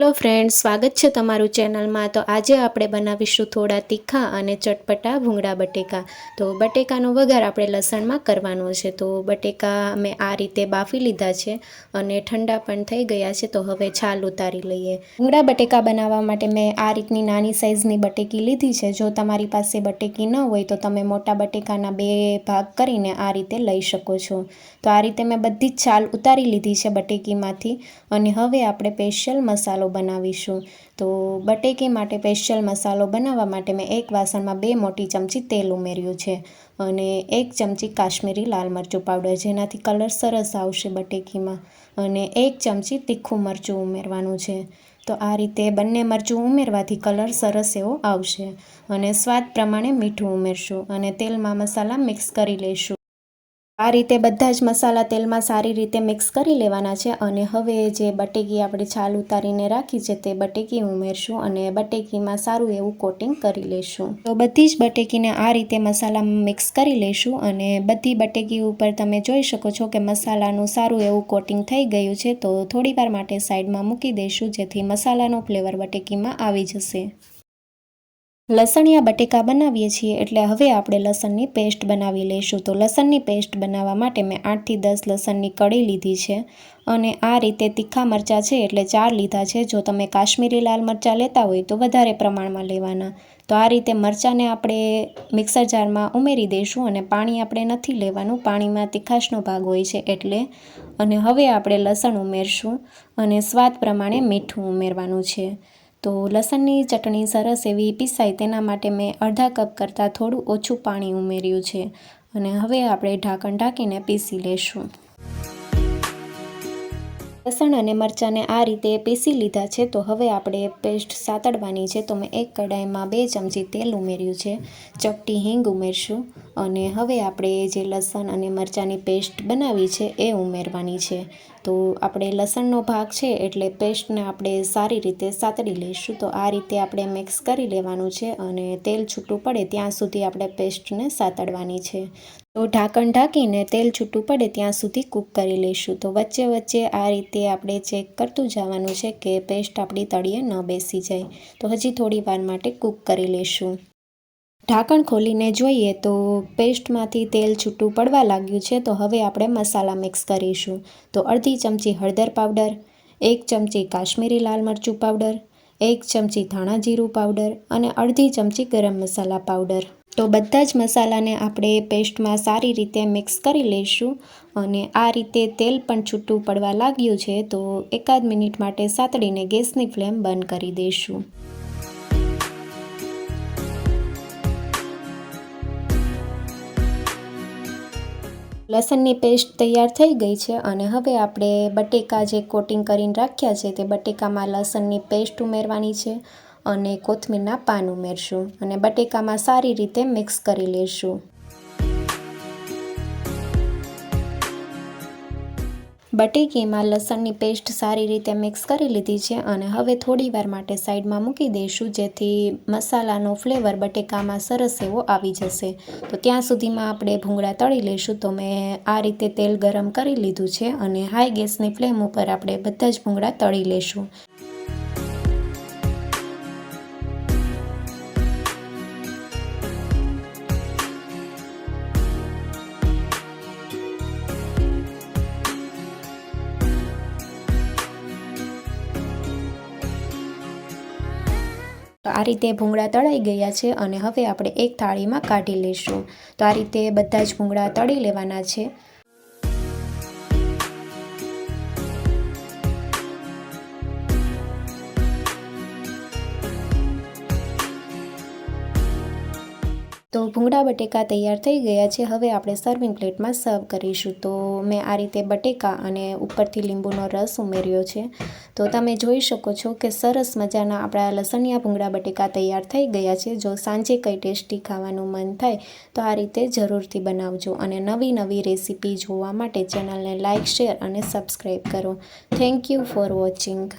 Hello friend સ્વાગત છે તમારું ચેનલમાં. તો આજે આપણે બનાવીશું થોડા તીખા અને ચટપટા ભૂંગળા બટેકા. તો બટેકાનો વઘાર આપણે લસણમાં કરવાનો છે. તો બટેકા મેં આ રીતે બાફી લીધા છે અને ઠંડા પણ થઈ ગયા છે. તો હવે છાલ ઉતારી લઈએ. ભૂંગળા બટેકા બનાવવા માટે મેં આ રીતની નાની સાઇઝની બટેકી લીધી છે. જો તમારી પાસે બટેકી ન હોય તો તમે મોટા બટેકાના બે ભાગ કરીને આ રીતે લઈ શકો છો. તો આ રીતે મેં બધી જ છાલ ઉતારી લીધી છે બટેકીમાંથી. અને હવે આપણે સ્પેશિયલ મસાલો બનાવીશું. તો બટેકી માટે સ્પેશિયલ મસાલો બનાવવા માટે મેં એક વાસણમાં બે મોટી ચમચી તેલ ઉમેર્યું છે અને એક ચમચી કાશ્મીરી લાલ મરચું પાવડર જેનાથી કલર સરસ આવશે બટેકીમાં અને એક ચમચી તીખું મરચું ઉમેરવાનું છે. તો આ રીતે બંને મરચું ઉમેરવાથી કલર સરસ એવો આવશે અને સ્વાદ પ્રમાણે મીઠું ઉમેરશું અને તેલમાં મસાલા મિક્સ કરી લઈશું. આ રીતે બધા જ મસાલા તેલમાં સારી રીતે મિક્સ કરી લેવાના છે અને હવે જે બટેકી આપણે છાલ ઉતારીને રાખી છે તે બટેકી ઉમેરશું અને બટેકીમાં સારું એવું કોટિંગ કરી લઈશું તો બધી જ બટેકીને આ રીતે મસાલામાં મિક્સ કરી લઈશું અને બધી બટેકી ઉપર તમે જોઈ શકો છો કે મસાલાનું સારું એવું કોટિંગ થઈ ગયું છે તો થોડીવાર માટે સાઈડમાં મૂકી દઈશું જેથી મસાલાનો ફ્લેવર બટેકીમાં આવી જશે. લસણિયા બટેકા બનાવીએ છીએ એટલે હવે આપણે લસણની પેસ્ટ બનાવી લઈશું. તો લસણની પેસ્ટ બનાવવા માટે મેં આઠથી દસ લસણની કળી લીધી છે અને આ રીતે તીખા મરચાં છે એટલે ચાર લીધા છે. જો તમે કાશ્મીરી લાલ મરચાં લેતા હોય તો વધારે પ્રમાણમાં લેવાના. તો આ રીતે મરચાંને આપણે મિક્સર જારમાં ઉમેરી દઈશું અને પાણી આપણે નથી લેવાનું. પાણીમાં તીખાશનો ભાગ હોય છે એટલે. અને હવે આપણે લસણ ઉમેરશું અને સ્વાદ પ્રમાણે મીઠું ઉમેરવાનું છે. તો લસણની ચટણી સરસ એવી પીસાય તેના માટે મેં અડધા કપ કરતાં થોડું ઓછું પાણી ઉમેર્યું છે. અને હવે આપણે ઢાંકણ ઢાંકીને પીસી લેશું. લસણ અને મરચાંને આ રીતે પીસી લીધા છે, તો હવે આપણે પેસ્ટ સાતડવાની છે, તો મેં એક કડાઈમાં બે ચમચી તેલ ઉમેર્યું છે. ચપટી હિંગ ઉમેરશું અને હવે આપણે જે લસણ અને મરચાંની પેસ્ટ બનાવી છે, એ ઉમેરવાની છે. તો આપણે લસણનો ભાગ છે એટલે પેસ્ટને આપણે સારી રીતે સાતડી લઈશું. તો આ રીતે આપણે મિક્સ કરી લેવાનું છે અને તેલ છૂટું પડે ત્યાં સુધી આપણે પેસ્ટને સાતડવાની છે. તો ઢાંકણ ઢાંકીને તેલ છૂટું પડે ત્યાં સુધી કૂક કરી લઈશું. તો વચ્ચે વચ્ચે આ રીતે આપણે ચેક કરતું જવાનું છે કે પેસ્ટ આપણી તળીએ ન બેસી જાય. તો હજી થોડી વાર માટે કૂક કરી લઈશું. ઢાંકણ ખોલીને જોઈએ તો પેસ્ટમાંથી તેલ છૂટું પડવા લાગ્યું છે, તો હવે આપણે મસાલા મિક્સ કરીશું. તો અડધી ચમચી હળદર પાવડર, એક ચમચી કાશ્મીરી લાલ મરચું પાવડર, એક ચમચી ધાણા જીરું પાવડર અને અડધી ચમચી ગરમ મસાલા પાવડર. તો બધા જ મસાલાને આપણે પેસ્ટમાં સારી રીતે મિક્સ કરી લઈશું અને આ રીતે તેલ પણ છૂટું પડવા લાગ્યું છે, તો એકાદ મિનિટ માટે સાતડીને ગેસની ફ્લેમ બંધ કરી દઈશું. લસણની પેસ્ટ તૈયાર થઈ ગઈ છે અને હવે આપણે બટેકા જે કોટિંગ કરીને રાખ્યા છે તે બટેકામાં લસણની પેસ્ટ ઉમેરવાની છે અને કોથમીરના પાન ઉમેરશું અને બટેકામાં સારી રીતે મિક્સ કરી લઈશું બટેકીમાં લસણની પેસ્ટ સારી રીતે મિક્સ કરી લીધી છે અને હવે થોડી વાર માટે સાઈડમાં મૂકી દઈશું, જેથી મસાલાનો ફ્લેવર બટેકામાં સરસ એવો આવી જશે. તો ત્યાં સુધીમાં આપણે ભૂંગળા તળી લઈશું. તો મેં આ રીતે તેલ ગરમ કરી લીધું છે અને હાઈ ગેસની ફ્લેમ ઉપર આપણે બધા જ ભૂંગળા તળી લઈશું. આ રીતે ભૂંગળા તળાઈ ગયા છે અને હવે આપણે એક થાળીમાં કાઢી લઈશું. તો આ રીતે બધા જ ભૂંગળા તળી લેવાના છે. તો ભૂંગળા બટેકા તૈયાર થઈ ગયા છે. હવે આપણે સર્વિંગ પ્લેટમાં સર્વ કરીશું. તો મેં આ રીતે બટેકા અને ઉપરથી લીંબુનો રસ ઉમેર્યો છે. તો તમે જોઈ શકો છો કે સરસ મજાના આપણા લસણિયા ભૂંગળા બટેકા તૈયાર થઈ ગયા છે. જો સાંજે કંઈ ટેસ્ટી ખાવાનું મન થાય, તો આ રીતે જરૂરથી બનાવજો. અને નવી નવી રેસીપી જોવા માટે ચેનલને લાઇક શેર અને સબસ્ક્રાઈબ કરો. Thank you for watching.